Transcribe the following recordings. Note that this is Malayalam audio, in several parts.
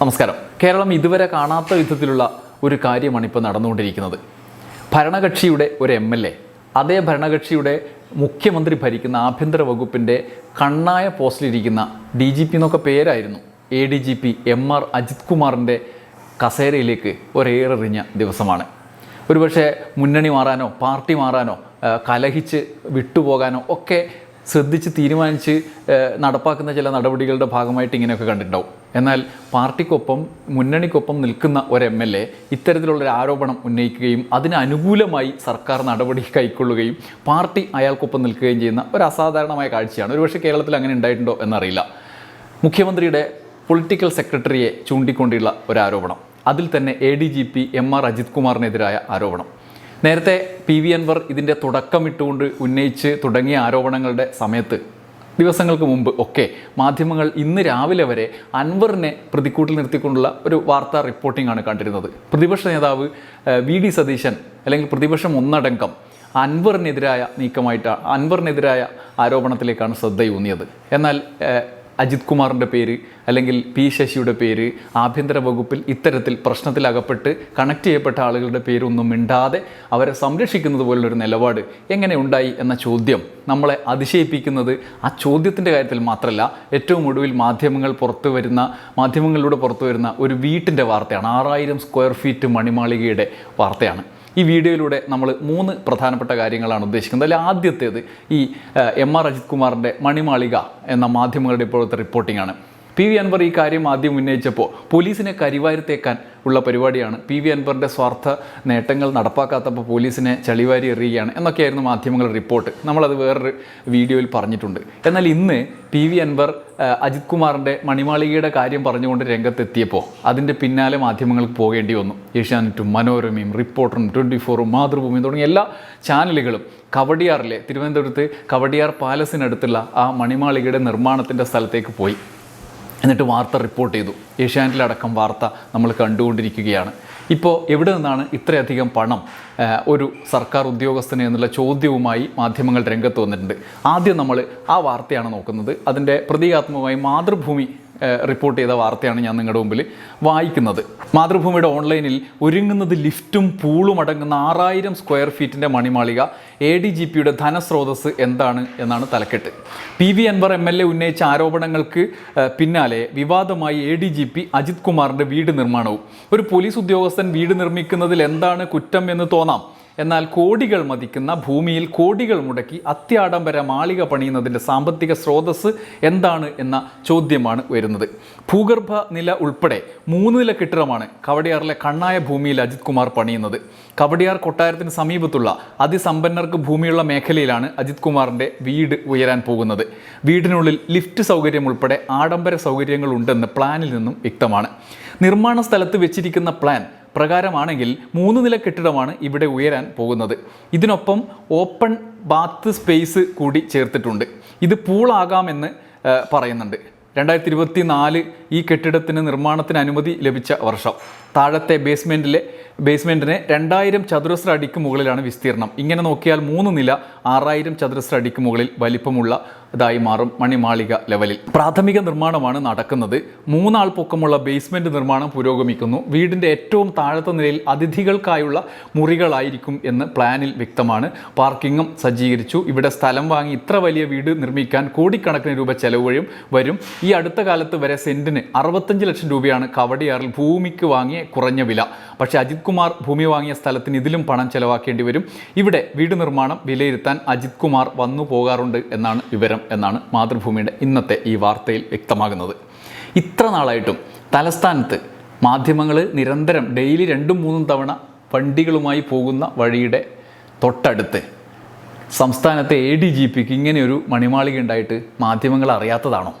നമസ്കാരം. കേരളം ഇതുവരെ കാണാത്ത വിധത്തിലുള്ള ഒരു കാര്യമാണ് ഇപ്പോൾ നടന്നുകൊണ്ടിരിക്കുന്നത്. ഭരണകക്ഷിയുടെ ഒരു എം എൽ എ അതേ ഭരണകക്ഷിയുടെ മുഖ്യമന്ത്രി ഭരിക്കുന്ന ആഭ്യന്തര വകുപ്പിന്റെ കണ്ണായ പോസ്റ്റിലിരിക്കുന്ന ഡി ജി പി എന്നൊക്കെ പേരായിരുന്നു. A D G P M R Ajith കുമാറിന്റെ കസേരയിലേക്ക് ഒരേറെറിഞ്ഞ ദിവസമാണ്. ഒരുപക്ഷെ മുന്നണി മാറാനോ പാർട്ടി മാറാനോ കലഹിച്ച് വിട്ടുപോകാനോ ഒക്കെ ശ്രദ്ധിച്ച് തീരുമാനിച്ച് നടപ്പാക്കുന്ന ചില നടപടികളുടെ ഭാഗമായിട്ട് ഇങ്ങനെയൊക്കെ കണ്ടിട്ടുണ്ടാവും. എന്നാൽ പാർട്ടിക്കൊപ്പം മുന്നണിക്കൊപ്പം നിൽക്കുന്ന ഒരു എം എൽ എ ഇത്തരത്തിലുള്ളൊരു ആരോപണം ഉന്നയിക്കുകയും അതിനനുകൂലമായി സർക്കാർ നടപടി കൈക്കൊള്ളുകയും പാർട്ടി അയാൾക്കൊപ്പം നിൽക്കുകയും ചെയ്യുന്ന ഒരു അസാധാരണമായ കാഴ്ചയാണ്. ഒരുപക്ഷെ കേരളത്തിൽ അങ്ങനെ ഉണ്ടായിട്ടുണ്ടോ എന്നറിയില്ല. മുഖ്യമന്ത്രിയുടെ പൊളിറ്റിക്കൽ സെക്രട്ടറിയെ ചൂണ്ടിക്കൊണ്ടുള്ള ഒരു ആരോപണം. അതിൽ തന്നെ A D G P M R Ajith കുമാറിനെതിരായ ആരോപണം. നേരത്തെ പി വി അൻവർ ഇതിന്റെ തുടക്കമിട്ടുകൊണ്ട് ഉന്നയിച്ച് തുടങ്ങിയ ആരോപണങ്ങളുടെ സമയത്ത് ദിവസങ്ങൾക്ക് മുമ്പ് ഒക്കെ മാധ്യമങ്ങൾ ഇന്ന് രാവിലെ വരെ അൻവറിനെ പ്രതിക്കൂട്ടിൽ നിർത്തിക്കൊണ്ടുള്ള ഒരു വാർത്താ റിപ്പോർട്ടിംഗ് ആണ് കണ്ടിരുന്നത്. പ്രതിപക്ഷ നേതാവ് വി ഡി സതീശൻ അല്ലെങ്കിൽ പ്രതിപക്ഷം ഒന്നടങ്കം അൻവറിനെതിരായ നീക്കമായിട്ടാണ് അൻവറിനെതിരായ ആരോപണത്തിലേക്കാണ് ശ്രദ്ധയൂന്നിയത്. എന്നാൽ അജിത് കുമാറിന്റെ പേര് അല്ലെങ്കിൽ പി ശശിയുടെ പേര് ആഭ്യന്തര വകുപ്പിൽ ഇത്തരത്തിൽ പ്രശ്നത്തിലകപ്പെട്ട് കണക്ട് ചെയ്യപ്പെട്ട ആളുകളുടെ പേരൊന്നും മിണ്ടാതെ അവരെ സംരക്ഷിക്കുന്നത് പോലുള്ളൊരു നിലപാട് എങ്ങനെ ഉണ്ടായി എന്ന ചോദ്യം നമ്മളെ അതിശയിപ്പിക്കുന്നത് ആ ചോദ്യത്തിന്റെ കാര്യത്തിൽ മാത്രമല്ല ഏറ്റവും ഒടുവിൽ മാധ്യമങ്ങൾ പുറത്തു വരുന്ന മാധ്യമങ്ങളിലൂടെ പുറത്തു വരുന്ന ഒരു വീട്ടിന്റെ വാർത്തയാണ് ആറായിരം സ്ക്വയർ ഫീറ്റ് മണിമാളികയുടെ വാർത്തയാണ്. ഈ വീഡിയോയിലൂടെ നമ്മൾ മൂന്ന് പ്രധാനപ്പെട്ട കാര്യങ്ങളാണ് ഉദ്ദേശിക്കുന്നത്. അതിൽ ആദ്യത്തേത് ഈ എം ആർ അജിത് കുമാറിന്റെ മണിമാളിക എന്ന മാധ്യമങ്ങളുടെ ഇപ്പോഴത്തെ റിപ്പോർട്ടിംഗ് ആണ്. പി വി അൻവർ ഈ കാര്യം ആദ്യം ഉന്നയിച്ചപ്പോൾ പോലീസിനെ കരിവാരിത്തേക്കാൻ ഉള്ള പരിപാടിയാണ്. പി വി അൻവറിന്റെ സ്വാർത്ഥ നേട്ടങ്ങൾ നടപ്പാക്കാത്തപ്പോൾ പോലീസിനെ ചളിവാരി എറിയുകയാണ് എന്നൊക്കെയായിരുന്നു മാധ്യമങ്ങളുടെ റിപ്പോർട്ട് നമ്മളത് വേറൊരു വീഡിയോയിൽ പറഞ്ഞിട്ടുണ്ട്. എന്നാൽ ഇന്ന് പി വി അൻവർ അജിത് കുമാറിന്റെ മണിമാളികയുടെ കാര്യം പറഞ്ഞുകൊണ്ട് രംഗത്തെത്തിയപ്പോൾ അതിന്റെ പിന്നാലെ മാധ്യമങ്ങൾക്ക് പോകേണ്ടി വന്നു. ഏഷ്യാനെറ്റും മനോരമയും റിപ്പോർട്ടറും ട്വന്റി ഫോറും മാതൃഭൂമിയും തുടങ്ങിയ എല്ലാ ചാനലുകളും കവടിയാറിലെ തിരുവനന്തപുരത്ത് കവടിയാർ പാലസിനടുത്തുള്ള ആ മണിമാളികയുടെ നിർമ്മാണത്തിന്റെ സ്ഥലത്തേക്ക് പോയി. എന്നിട്ട് വാർത്ത റിപ്പോർട്ട് ചെയ്തു. ഏഷ്യാനെറ്റിലടക്കം വാർത്ത നമ്മൾ കണ്ടുകൊണ്ടിരിക്കുകയാണ്. ഇപ്പോൾ എവിടെ നിന്നാണ് ഇത്രയധികം പണം ഒരു സർക്കാർ ഉദ്യോഗസ്ഥന് എന്നുള്ള ചോദ്യവുമായി മാധ്യമങ്ങൾ രംഗത്ത് വന്നിട്ടുണ്ട്? ആദ്യം നമ്മൾ ആ വാർത്തയാണ് നോക്കുന്നത്. അതിന്റെ പ്രതീകാത്മകമായി മാതൃഭൂമി റിപ്പോർട്ട് ചെയ്ത വാർത്തയാണ് ഞാൻ നിങ്ങളുടെ മുമ്പിൽ വായിക്കുന്നത്. മാതൃഭൂമിയുടെ ഓൺലൈനിൽ ഒരുങ്ങുന്നത് ലിഫ്റ്റും പൂളും അടങ്ങുന്ന ആറായിരം സ്ക്വയർ ഫീറ്റിന്റെ മണിമാളിക എ ഡി ജി പിയുടെ ധനസ്രോതസ് എന്താണ് എന്നാണ് തലക്കെട്ട്. P V Anvar M L A ഉന്നയിച്ച ആരോപണങ്ങൾക്ക് പിന്നാലെ വിവാദമായി A D G P Ajith കുമാറിന്റെ വീട് നിർമ്മാണവും. ഒരു പോലീസ് ഉദ്യോഗസ്ഥൻ വീട് നിർമ്മിക്കുന്നതിൽ എന്താണ് കുറ്റം എന്ന് തോന്നാം. എന്നാൽ കോടികൾ മതിക്കുന്ന ഭൂമിയിൽ കോടികൾ മുടക്കി അത്യാഡംബര മാളിക പണിയുന്നതിന്റെ സാമ്പത്തിക സ്രോതസ് എന്താണ് എന്ന ചോദ്യമാണ് വരുന്നത് ഭൂഗർഭ നില ഉൾപ്പെടെ മൂന്ന് നില കെട്ടിടമാണ് കവടിയാറിലെ കണ്ണായ ഭൂമിയിൽ അജിത് കുമാർ പണിയുന്നത്. കവടിയാർ കൊട്ടാരത്തിന് സമീപത്തുള്ള അതിസമ്പന്നർക്ക് ഭൂമിയുള്ള മേഖലയിലാണ് അജിത് കുമാറിന്റെ വീട് ഉയരാൻ പോകുന്നത്. വീടിനുള്ളിൽ ലിഫ്റ്റ് സൗകര്യം ഉൾപ്പെടെ ആഡംബര സൗകര്യങ്ങൾ ഉണ്ടെന്ന് പ്ലാനിൽ നിന്നും വ്യക്തമാണ്. നിർമ്മാണ സ്ഥലത്ത് വെച്ചിരിക്കുന്ന പ്ലാൻ പ്രകാരമാണെങ്കിൽ മൂന്ന് നില കെട്ടിടമാണ് ഇവിടെ ഉയരാൻ പോകുന്നത്. ഇതിനൊപ്പം ഓപ്പൺ ബാത്ത് സ്പേസ് കൂടി ചേർത്തിട്ടുണ്ട്. ഇത് പൂളാകാമെന്ന് പറയുന്നുണ്ട്. രണ്ടായിരത്തി ഇരുപത്തി നാല് ഈ കെട്ടിടത്തിന് നിർമ്മാണത്തിന് അനുമതി ലഭിച്ച വർഷം. താഴത്തെ ബേസ്മെന്റിലെ ബേസ്മെന്റിന് രണ്ടായിരം ചതുരശ്ര അടിക്ക് മുകളിലാണ് വിസ്തീർണം. ഇങ്ങനെ നോക്കിയാൽ മൂന്ന് നില ആറായിരം ചതുരശ്ര അടിക്ക് മുകളിൽ വലിപ്പമുള്ള ഇതായി മാറും മണിമാളിക ലെവലിൽ. പ്രാഥമിക നിർമ്മാണമാണ് നടക്കുന്നത്. മൂന്നാൾ പൊക്കമുള്ള ബേസ്മെന്റ് നിർമ്മാണം പുരോഗമിക്കുന്നു. വീടിന്റെ ഏറ്റവും താഴത്തെ നിലയിൽ അതിഥികൾക്കായുള്ള മുറികളായിരിക്കും എന്ന് പ്ലാനിൽ വ്യക്തമാണ്. പാർക്കിങ്ങും സജ്ജീകരിച്ചു. ഇവിടെ സ്ഥലം വാങ്ങി ഇത്ര വലിയ വീട് നിർമ്മിക്കാൻ കോടിക്കണക്കിന് രൂപ ചെലവ് വരും. അടുത്ത കാലത്ത് വരെ സെന്റിന് അറുപത്തഞ്ച് ലക്ഷം രൂപയാണ് കവടിയാറിൽ ഭൂമിക്ക് വാങ്ങിയ കുറഞ്ഞ വില. പക്ഷേ അജിത് കുമാർ ഭൂമി വാങ്ങിയ സ്ഥലത്തിന് ഇതിലും പണം ചെലവാക്കേണ്ടി വരും. ഇവിടെ വീട് നിർമ്മാണം വിലയിരുത്താൻ അജിത് കുമാർ വന്നു പോകാറുണ്ട് എന്നാണ് വിവരം എന്നാണ് മാതൃഭൂമിയുടെ ഇന്നത്തെ ഈ വാർത്തയിൽ വ്യക്തമാകുന്നത്. ഇത്ര നാളായിട്ടും തലസ്ഥാനത്ത് മാധ്യമങ്ങൾ നിരന്തരം ഡെയിലി രണ്ടും മൂന്നും തവണ വണ്ടികളുമായി പോകുന്ന വഴിയുടെ തൊട്ടടുത്ത് സംസ്ഥാനത്തെ എ ഡി ജി പിക്ക് ഇങ്ങനെയൊരു മണിമാളിക ഉണ്ടായിട്ട് മാധ്യമങ്ങൾ അറിയാത്തതാണോ?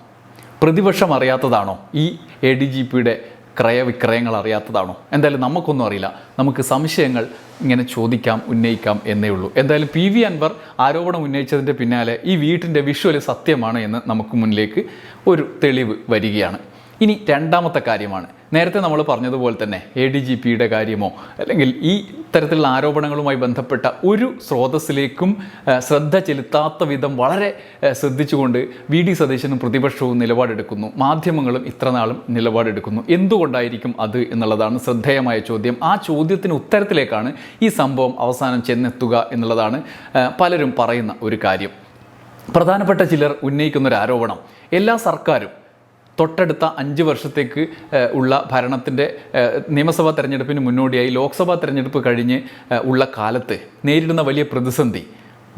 പ്രതിപക്ഷം അറിയാത്തതാണോ? ഈ എ ഡി ജി പിയുടെ ക്രയവിക്രയങ്ങൾ അറിയാത്തതാണോ? എന്തായാലും നമുക്കൊന്നും അറിയില്ല. നമുക്ക് സംശയങ്ങൾ ഇങ്ങനെ ചോദിക്കാം ഉന്നയിക്കാം എന്നേ ഉള്ളൂ. എന്തായാലും പി വി അൻവർ ആരോപണം ഉന്നയിച്ചതിന്റെ പിന്നാലെ ഈ വീട്ടിന്റെ വിഷ്വൽ സത്യമാണ് എന്ന് നമുക്ക് മുന്നിലേക്ക് ഒരു തെളിവ് വരികയാണ്. ഇനി രണ്ടാമത്തെ കാര്യമാണ്. നേരത്തെ നമ്മൾ പറഞ്ഞതുപോലെ തന്നെ എ ഡി ജി പിയുടെ കാര്യമോ അല്ലെങ്കിൽ ഈ തരത്തിലുള്ള ആരോപണങ്ങളുമായി ബന്ധപ്പെട്ട ഒരു സ്രോതസ്സിലേക്കും ശ്രദ്ധ ചെലുത്താത്ത വിധം വളരെ ശ്രദ്ധിച്ചുകൊണ്ട് വി ഡി സതീശനും പ്രതിപക്ഷവും നിലപാടെടുക്കുന്നു. മാധ്യമങ്ങളും ഇത്രനാളും നിലപാടെടുക്കുന്നു. എന്തുകൊണ്ടായിരിക്കും അത് എന്നുള്ളതാണ് ശ്രദ്ധേയമായ ചോദ്യം. ആ ചോദ്യത്തിന് ഉത്തരത്തിലേക്കാണ് ഈ സംഭവം അവസാനം ചെന്നെത്തുക എന്നുള്ളതാണ് പലരും പറയുന്ന ഒരു കാര്യം. പ്രധാനപ്പെട്ട ചിലർ ഉന്നയിക്കുന്ന ഒരു ആരോപണം എല്ലാ സർക്കാരും തൊട്ടടുത്ത അഞ്ച് വർഷത്തേക്ക് ഉള്ള ഭരണത്തിന്റെ നിയമസഭാ തെരഞ്ഞെടുപ്പിന് മുന്നോടിയായി ലോക്സഭാ തെരഞ്ഞെടുപ്പ് കഴിഞ്ഞ് ഉള്ള കാലത്ത് നേരിടുന്ന വലിയ പ്രതിസന്ധി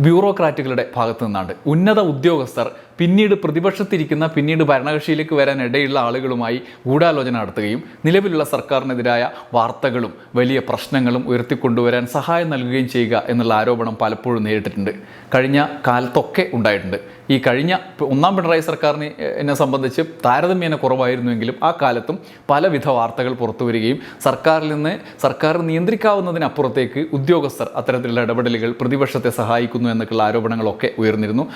ബ്യൂറോക്രാറ്റുകളുടെ ഭാഗത്തു നിന്നാണ്. ഉന്നത ഉദ്യോഗസ്ഥർ പിന്നീട് പ്രതിപക്ഷത്തിരിക്കുന്ന പിന്നീട് ഭരണകക്ഷിയിലേക്ക് വരാൻ ഇടയുള്ള ആളുകളുമായി ഗൂഢാലോചന നടത്തുകയും നിലവിലുള്ള സർക്കാരിനെതിരായ വാർത്തകളും വലിയ പ്രശ്നങ്ങളും ഉയർത്തിക്കൊണ്ടുവരാൻ സഹായം നൽകുകയും ചെയ്യുക എന്നുള്ള ആരോപണം പലപ്പോഴും നേരിട്ടിട്ടുണ്ട്. കഴിഞ്ഞ കാലത്തൊക്കെ ഉണ്ടായിട്ടുണ്ട്. ഈ കഴിഞ്ഞ ഒന്നാം പിണറായി സർക്കാരിനെ എന്നെ സംബന്ധിച്ച് താരതമ്യേന കുറവായിരുന്നുവെങ്കിലും ആ കാലത്തും പലവിധ വാർത്തകൾ പുറത്തു വരികയും സർക്കാരിൽ നിന്ന് സർക്കാർ നിയന്ത്രിക്കാവുന്നതിനപ്പുറത്തേക്ക് ഉദ്യോഗസ്ഥർ അത്തരത്തിലുള്ള ഇടപെടലുകൾ പ്രതിപക്ഷത്തെ സഹായിക്കുന്നു എന്നൊക്കെയുള്ള ആരോപണങ്ങളൊക്കെ ഉയർന്നിരുന്നു.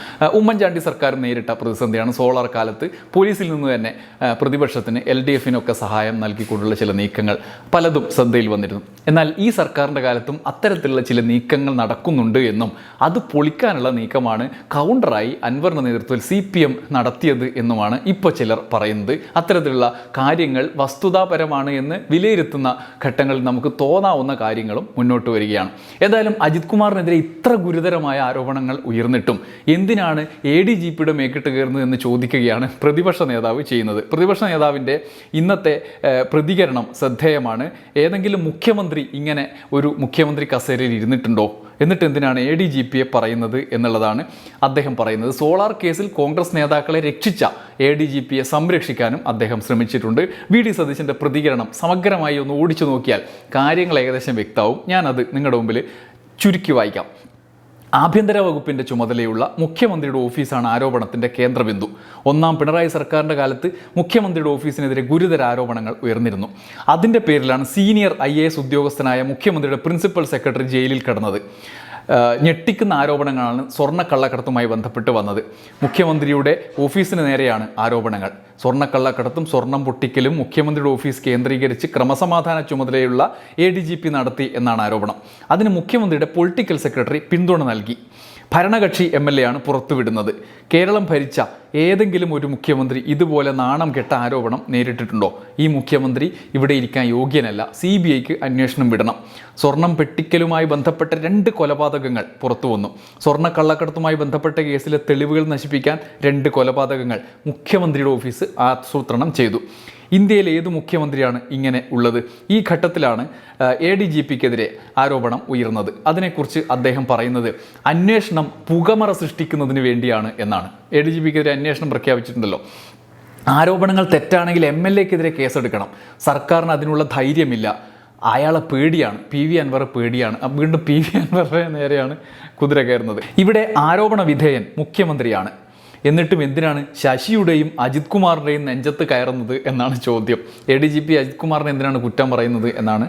ഉമ്മൻചാണ്ടി സർക്കാർ നേരിട്ട പ്രതിസന്ധിയാണ് സോളാർ കാലത്ത് പോലീസിൽ നിന്ന് തന്നെ പ്രതിപക്ഷത്തിന് എൽ ഡി എഫിനൊക്കെ സഹായം നൽകിക്കൊണ്ടുള്ള ചില നീക്കങ്ങൾ പലതും ശ്രദ്ധയിൽ വന്നിരുന്നു. എന്നാൽ ഈ സർക്കാരിന്റെ കാലത്തും അത്തരത്തിലുള്ള ചില നീക്കങ്ങൾ നടക്കുന്നുണ്ട് എന്നും അത് പൊളിക്കാനുള്ള നീക്കമാണ് കൗണ്ടറായി അൻവറിന്റെ നേതൃത്വത്തിൽ സി പി എം നടത്തിയത് എന്നുമാണ് ഇപ്പോൾ ചിലർ പറയുന്നത്. അത്തരത്തിലുള്ള കാര്യങ്ങൾ വസ്തുതാപരമാണ് എന്ന് വിലയിരുത്തുന്ന ഘട്ടങ്ങളിൽ നമുക്ക് തോന്നാവുന്ന കാര്യങ്ങളും മുന്നോട്ട് വരികയാണ്. ഏതായാലും അജിത് കുമാറിനെതിരെ ഇത്ര ഗുരുതരമായ ആരോപണങ്ങൾ ഉയർന്നിട്ടും എന്തിനാണ് എ ഡി ജി പിയുടെ മേക്കിട്ട് കയറുന്നത് എന്ന് ചോദിക്കുകയാണ് പ്രതിപക്ഷ നേതാവ് ചെയ്യുന്നത്. പ്രതിപക്ഷ നേതാവിന്റെ ഇന്നത്തെ പ്രതികരണം ശ്രദ്ധേയമാണ്. ഏതെങ്കിലും മുഖ്യമന്ത്രി ഇങ്ങനെ ഒരു മുഖ്യമന്ത്രി കസേരയിൽ ഇരുന്നിട്ടുണ്ടോ? എന്നിട്ട് എന്തിനാണ് എ ഡി ജി പിയെ പറയുന്നത് എന്നുള്ളതാണ് അദ്ദേഹം പറയുന്നത്. സോളാർ കേസിൽ കോൺഗ്രസ് നേതാക്കളെ രക്ഷിച്ച എ ഡി ജി പിയെ സംരക്ഷിക്കാനും അദ്ദേഹം ശ്രമിച്ചിട്ടുണ്ട്. വി ഡി സതീശന്റെ പ്രതികരണം സമഗ്രമായി ഒന്ന് ഓടിച്ചു നോക്കിയാൽ കാര്യങ്ങൾ ഏകദേശം വ്യക്തമാവും. ഞാനത് നിങ്ങളുടെ മുമ്പിൽ ചുരുക്കി വായിക്കാം. ആഭ്യന്തര വകുപ്പിന്റെ ചുമതലയുള്ള മുഖ്യമന്ത്രിയുടെ ഓഫീസാണ് ആരോപണത്തിന്റെ കേന്ദ്രബിന്ദു. ഒന്നാം പിണറായി സർക്കാരിന്റെ കാലത്ത് മുഖ്യമന്ത്രിയുടെ ഓഫീസിനെതിരെ ഗുരുതര ആരോപണങ്ങൾ ഉയർന്നിരുന്നു. അതിന്റെ പേരിലാണ് സീനിയർ ഐ ഉദ്യോഗസ്ഥനായ മുഖ്യമന്ത്രിയുടെ പ്രിൻസിപ്പൽ സെക്രട്ടറി ജയിലിൽ കിടന്നത്. ഞെട്ടിക്കുന്ന ആരോപണങ്ങളാണ് സ്വർണക്കള്ളക്കടത്തുമായി ബന്ധപ്പെട്ട് വന്നത്. മുഖ്യമന്ത്രിയുടെ ഓഫീസിന് നേരെയാണ് ആരോപണങ്ങൾ. സ്വർണക്കള്ളക്കടത്തും സ്വർണം പൊട്ടിക്കലും മുഖ്യമന്ത്രിയുടെ ഓഫീസ് കേന്ദ്രീകരിച്ച് ക്രമസമാധാന ചുമതലയുള്ള എ ഡി ജി പി നടത്തി എന്നാണ് ആരോപണം. അതിന് മുഖ്യമന്ത്രിയുടെ പൊളിറ്റിക്കൽ സെക്രട്ടറി പിന്തുണ നൽകി. ഭരണകക്ഷി എം എൽ എ ആണ് പുറത്തുവിടുന്നത്. കേരളം ഭരിച്ച ഏതെങ്കിലും ഒരു മുഖ്യമന്ത്രി ഇതുപോലെ നാണം കെട്ട ആരോപണം നേരിട്ടിട്ടുണ്ടോ? ഈ മുഖ്യമന്ത്രി ഇവിടെ ഇരിക്കാൻ യോഗ്യനല്ല. സി ബി ഐക്ക് അന്വേഷണം വിടണം. സ്വർണം പെട്ടിക്കലുമായി ബന്ധപ്പെട്ട രണ്ട് കൊലപാതകങ്ങൾ പുറത്തു വന്നു. സ്വർണ കള്ളക്കടത്തുമായി ബന്ധപ്പെട്ട കേസിലെ തെളിവുകൾ നശിപ്പിക്കാൻ രണ്ട് കൊലപാതകങ്ങൾ മുഖ്യമന്ത്രിയുടെ ഓഫീസ് ആസൂത്രണം ചെയ്തു. ഇന്ത്യയിൽ ഏത് മുഖ്യമന്ത്രിയാണ് ഇങ്ങനെ ഉള്ളത്? ഈ ഘട്ടത്തിലാണ് എ ഡി ജി പിക്കെതിരെ ആരോപണം ഉയർന്നത്. അതിനെക്കുറിച്ച് അദ്ദേഹം പറയുന്നത് അന്വേഷണം പുകമറ സൃഷ്ടിക്കുന്നതിന് വേണ്ടിയാണ് എന്നാണ്. എ ഡി ജി പിക്കെതിരെ അന്വേഷണം പ്രഖ്യാപിച്ചിട്ടുണ്ടല്ലോ. ആരോപണങ്ങൾ തെറ്റാണെങ്കിൽ എം എൽ എക്കെതിരെ കേസെടുക്കണം. സർക്കാരിന് അതിനുള്ള ധൈര്യമില്ല. അയാളെ പേടിയാണ്. പി വി അൻവർ പേടിയാണ്. വീണ്ടും പി വി അൻവറെ നേരെയാണ് കുതിര കയറുന്നത്. ഇവിടെ ആരോപണ വിധേയൻ മുഖ്യമന്ത്രിയാണ്. എന്നിട്ടും എന്തിനാണ് ശശിയുടെയും അജിത് കുമാറിന്റെയും നെഞ്ചത്ത് കയറുന്നത് എന്നാണ് ചോദ്യം. A D G P Ajith കുമാറിനെ എന്തിനാണ് കുറ്റം പറയുന്നത് എന്നാണ്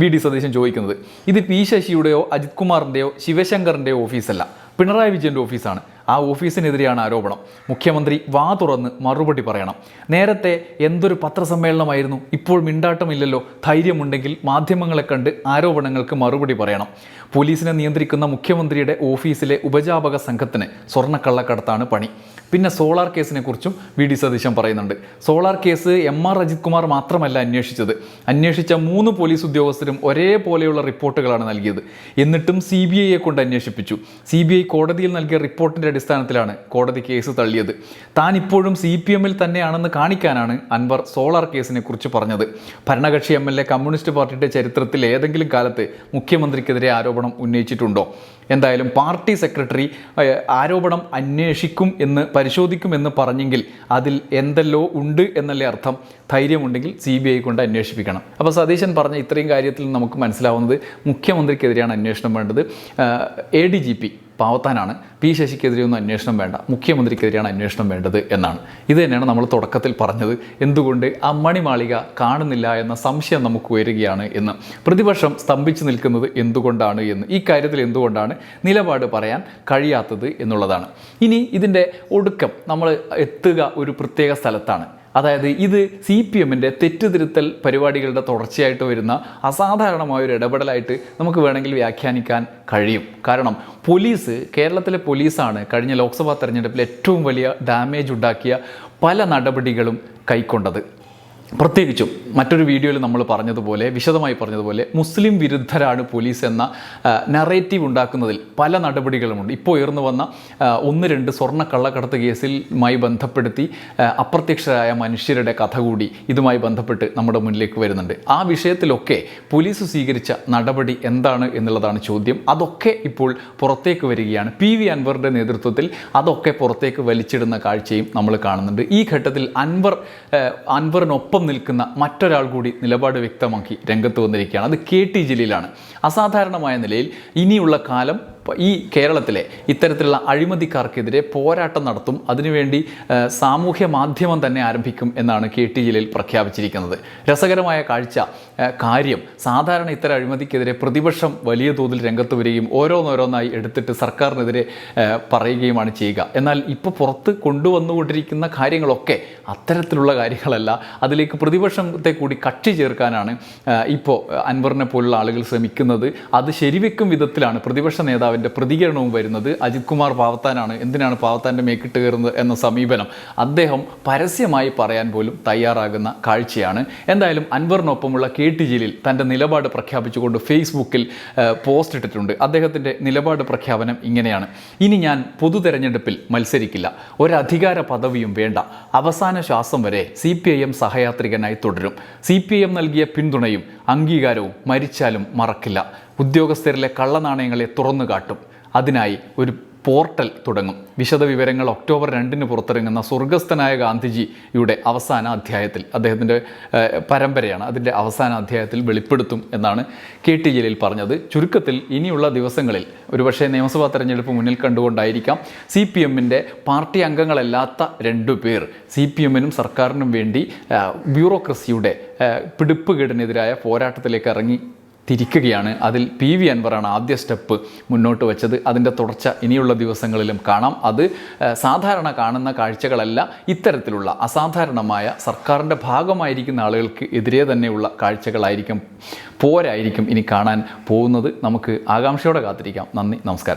വി ഡി സതീശൻ ചോദിക്കുന്നത്. ഇത് പി ശശിയുടെയോ അജിത് കുമാറിന്റെയോ ശിവശങ്കറിന്റെയോ ഓഫീസല്ല പിണറായി വിജയന്റെ ഓഫീസാണ് ആ ഓഫീസിനെതിരെയാണ് ആരോപണം. മുഖ്യമന്ത്രി വാ തുറന്ന് മറുപടി പറയണം. നേരത്തെ എന്തൊരു പത്രസമ്മേളനമായിരുന്നു. ഇപ്പോൾ മിണ്ടാട്ടമില്ലല്ലോ. ധൈര്യമുണ്ടെങ്കിൽ മാധ്യമങ്ങളെ കണ്ട് ആരോപണങ്ങൾക്ക് മറുപടി പറയണം. പോലീസിനെ നിയന്ത്രിക്കുന്ന മുഖ്യമന്ത്രിയുടെ ഓഫീസിലെ ഉപജാപക സംഘത്തിന് സ്വർണക്കള്ളക്കടത്താണ് പണി. പിന്നെ സോളാർ കേസിനെ കുറിച്ചും വി ഡി സതീശൻ പറയുന്നുണ്ട്. Solar case M R Ajith Kumar മാത്രമല്ല അന്വേഷിച്ചത്. അന്വേഷിച്ച മൂന്ന് പോലീസ് ഉദ്യോഗസ്ഥരും ഒരേപോലെയുള്ള റിപ്പോർട്ടുകളാണ് നൽകിയത്. എന്നിട്ടും സി ബി ഐയെ കൊണ്ട് അന്വേഷിപ്പിച്ചു. സി ബി ഐ കോടതിയിൽ നൽകിയ റിപ്പോർട്ടിന്റെ അടിസ്ഥാനത്തിലാണ് കോടതി കേസ് തള്ളിയത്. താൻ ഇപ്പോഴും സി പി എമ്മിൽ തന്നെയാണെന്ന് കാണിക്കാനാണ് അൻവർ സോളാർ കേസിനെ കുറിച്ച് പറഞ്ഞത്. ഭരണകക്ഷി എം എൽ എ കമ്മ്യൂണിസ്റ്റ് പാർട്ടിയുടെ ചരിത്രത്തിൽ ഏതെങ്കിലും കാലത്ത് മുഖ്യമന്ത്രിക്കെതിരെ ആരോപണം ഉന്നയിച്ചിട്ടുണ്ടോ? എന്തായാലും പാർട്ടി സെക്രട്ടറി ആരോപണം അന്വേഷിക്കും എന്ന് പരിശോധിക്കുമെന്ന് പറഞ്ഞെങ്കിൽ അതിൽ എന്തെല്ലോ ഉണ്ട് എന്നല്ലേ അർത്ഥം. ധൈര്യമുണ്ടെങ്കിൽ സി ബി ഐ കൊണ്ട് അന്വേഷിപ്പിക്കണം. അപ്പോൾ സതീശൻ പറഞ്ഞ ഇത്രയും കാര്യത്തിൽ നമുക്ക് മനസ്സിലാവുന്നത് മുഖ്യമന്ത്രിക്കെതിരെയാണ് അന്വേഷണം വേണ്ടത്. എ ഡി ജി പി പാവത്താനാണ്. പി ശശിക്കെതിരെ ഒന്നും അന്വേഷണം വേണ്ട മുഖ്യമന്ത്രിക്കെതിരെയാണ് അന്വേഷണം വേണ്ടത് എന്നാണ്. ഇത് തന്നെയാണ് നമ്മൾ തുടക്കത്തിൽ പറഞ്ഞത്. എന്തുകൊണ്ട് ആ മാളിക കാണുന്നില്ല എന്ന സംശയം നമുക്ക് ഉയരുകയാണ് എന്ന്. പ്രതിപക്ഷം സ്തംഭിച്ചു നിൽക്കുന്നത് എന്തുകൊണ്ടാണ് എന്ന്. ഈ കാര്യത്തിൽ എന്തുകൊണ്ടാണ് നിലപാട് പറയാൻ കഴിയാത്തത് എന്നുള്ളതാണ്. ഇനി ഇതിന്റെ ഒടുക്കം നമ്മൾ എത്തുക ഒരു പ്രത്യേക സ്ഥലത്താണ്. അതായത് ഇത് സി പി എമ്മിന്റെ തെറ്റുതിരുത്തൽ പരിപാടികളുടെ തുടർച്ചയായിട്ട് വരുന്ന അസാധാരണമായ ഒരു ഇടപെടലായിട്ട് നമുക്ക് വേണമെങ്കിൽ വ്യാഖ്യാനിക്കാൻ കഴിയും. കാരണം പോലീസ് കേരളത്തിലെ പോലീസാണ് കഴിഞ്ഞ ലോക്സഭാ തെരഞ്ഞെടുപ്പിൽ ഏറ്റവും വലിയ ഡാമേജ് ഉണ്ടാക്കിയ പല നടപടികളും കൈക്കൊണ്ടത്. പ്രത്യേകിച്ചും മറ്റൊരു വീഡിയോയിൽ നമ്മൾ പറഞ്ഞതുപോലെ വിശദമായി പറഞ്ഞതുപോലെ മുസ്ലിം വിരുദ്ധരാണ് പോലീസ് എന്ന നറേറ്റീവ് ഉണ്ടാക്കുന്നതിൽ പല നടപടികളുമുണ്ട്. ഇപ്പോൾ ഉയർന്നു വന്ന ഒന്ന് രണ്ട് സ്വർണ കള്ളക്കടത്ത് കേസിലുമായി ബന്ധപ്പെടുത്തി അപ്രത്യക്ഷരായ മനുഷ്യരുടെ കഥ കൂടി ഇതുമായി ബന്ധപ്പെട്ട് നമ്മുടെ മുന്നിലേക്ക് വരുന്നുണ്ട്. ആ വിഷയത്തിലൊക്കെ പോലീസ് സ്വീകരിച്ച നടപടി എന്താണ് എന്നുള്ളതാണ് ചോദ്യം. അതൊക്കെ ഇപ്പോൾ പുറത്തേക്ക് വരികയാണ്. പി വി അൻവറിന്റെ നേതൃത്വത്തിൽ അതൊക്കെ പുറത്തേക്ക് വലിച്ചിടുന്ന കാഴ്ചയും നമ്മൾ കാണുന്നുണ്ട്. ഈ ഘട്ടത്തിൽ അൻവർ ആ, അൻവറിനൊപ്പം നിൽക്കുന്ന മറ്റൊരാൾ കൂടി നിലപാട് വ്യക്തമാക്കി രംഗത്ത് വന്നിരിക്കുകയാണ്. അത് കെ ടി ജലീലാണ്. അസാധാരണമായ നിലയിൽ ഇനിയുള്ള കാലം ഈ കേരളത്തിലെ ഇത്തരത്തിലുള്ള അഴിമതിക്കാർക്കെതിരെ പോരാട്ടം നടത്തും. അതിനുവേണ്ടി സാമൂഹ്യ മാധ്യമം തന്നെ ആരംഭിക്കും എന്നാണ് കെ ടി ജലീൽ പ്രഖ്യാപിച്ചിരിക്കുന്നത്. രസകരമായ കാഴ്ച കാര്യം സാധാരണ ഇത്തരം അഴിമതിക്കെതിരെ പ്രതിപക്ഷം വലിയ തോതിൽ രംഗത്ത് വരികയും ഓരോന്നോരോന്നായി എടുത്തിട്ട് സർക്കാരിനെതിരെ പറയുകയുമാണ് ചെയ്യുക. എന്നാൽ ഇപ്പോൾ പുറത്ത് കൊണ്ടുവന്നുകൊണ്ടിരിക്കുന്ന കാര്യങ്ങളൊക്കെ അത്തരത്തിലുള്ള കാര്യങ്ങളല്ല. അതിലേക്ക് പ്രതിപക്ഷത്തെ കൂടി കക്ഷി ചേർക്കാനാണ് ഇപ്പോൾ അൻവറിനെ പോലുള്ള ആളുകൾ ശ്രമിക്കുന്നത്. അത് ശരിവെക്കും വിധത്തിലാണ് പ്രതിപക്ഷ നേതാവിന്റെ പ്രതികരണവും വരുന്നത് അജിത് കുമാർ പാവത്താനാണ്. എന്തിനാണ് പാവത്താന്റെ മേക്കിട്ട് കയറുന്നത് എന്ന സമീപനം? അദ്ദേഹം പരസ്യമായി പറയാൻ പോലും തയ്യാറാകുന്ന കാഴ്ചയാണ്. എന്തായാലും അൻവറിനൊപ്പമുള്ള കെ ടി ജലീൽ തന്റെ നിലപാട് പ്രഖ്യാപിച്ചുകൊണ്ട് ഫേസ്ബുക്കിൽ പോസ്റ്റ് ഇട്ടിട്ടുണ്ട്. അദ്ദേഹത്തിന്റെ നിലപാട് പ്രഖ്യാപനം ഇങ്ങനെയാണ്. ഇനി ഞാൻ പൊതു തെരഞ്ഞെടുപ്പിൽ മത്സരിക്കില്ല. ഒരധികാര പദവിയും വേണ്ട. അവസാന ശ്വാസം വരെ സി പി ഐ എം സഹയാത്രികനായി തുടരും. സി പി ഐ എം നൽകിയ പിന്തുണയും അംഗീകാരവും മരിച്ചാലും മറക്കില്ല. ഉദ്യോഗസ്ഥരിലെ കള്ളനാണയങ്ങളെ തുറന്നു കാട്ടും. അതിനായി ഒരു പോർട്ടൽ തുടങ്ങും. വിശദവിവരങ്ങൾ ഒക്ടോബർ രണ്ടിന് പുറത്തിറങ്ങുന്ന സ്വർഗസ്ഥനായ ഗാന്ധിജിയുടെ അവസാന അധ്യായത്തിൽ അദ്ദേഹത്തിന്റെ പരമ്പരയാണ് അതിന്റെ അവസാന അധ്യായത്തിൽ വെളിപ്പെടുത്തും എന്നാണ് കെ ടി ജലീൽ പറഞ്ഞത്. ചുരുക്കത്തിൽ ഇനിയുള്ള ദിവസങ്ങളിൽ ഒരുപക്ഷെ നിയമസഭാ തെരഞ്ഞെടുപ്പ് മുന്നിൽ കണ്ടുകൊണ്ടായിരിക്കാം സി പി എമ്മിന്റെ പാർട്ടി അംഗങ്ങളല്ലാത്ത രണ്ടു പേർ സി പി എമ്മിനും സർക്കാരിനും വേണ്ടി ബ്യൂറോക്രസിയുടെ പിടിപ്പുകേടിനെതിരായ പോരാട്ടത്തിലേക്ക് ഇറങ്ങി തിരിക്കുകയാണ്. അതിൽ പി വി അൻവറാണ് ആദ്യ സ്റ്റെപ്പ് മുന്നോട്ട് വെച്ചത്. അതിന്റെ തുടർച്ച ഇനിയുള്ള ദിവസങ്ങളിലും കാണാം. അത് സാധാരണ കാണുന്ന കാഴ്ചകളല്ല ഇത്തരത്തിലുള്ള അസാധാരണമായ സർക്കാരിന്റെ ഭാഗമായിരിക്കുന്ന ആളുകൾക്ക് എതിരെ തന്നെയുള്ള കാഴ്ചകളായിരിക്കും പോരായിരിക്കും ഇനി കാണാൻ പോകുന്നത്. നമുക്ക് ആകാംക്ഷയോടെ കാത്തിരിക്കാം. നന്ദി നമസ്കാരം.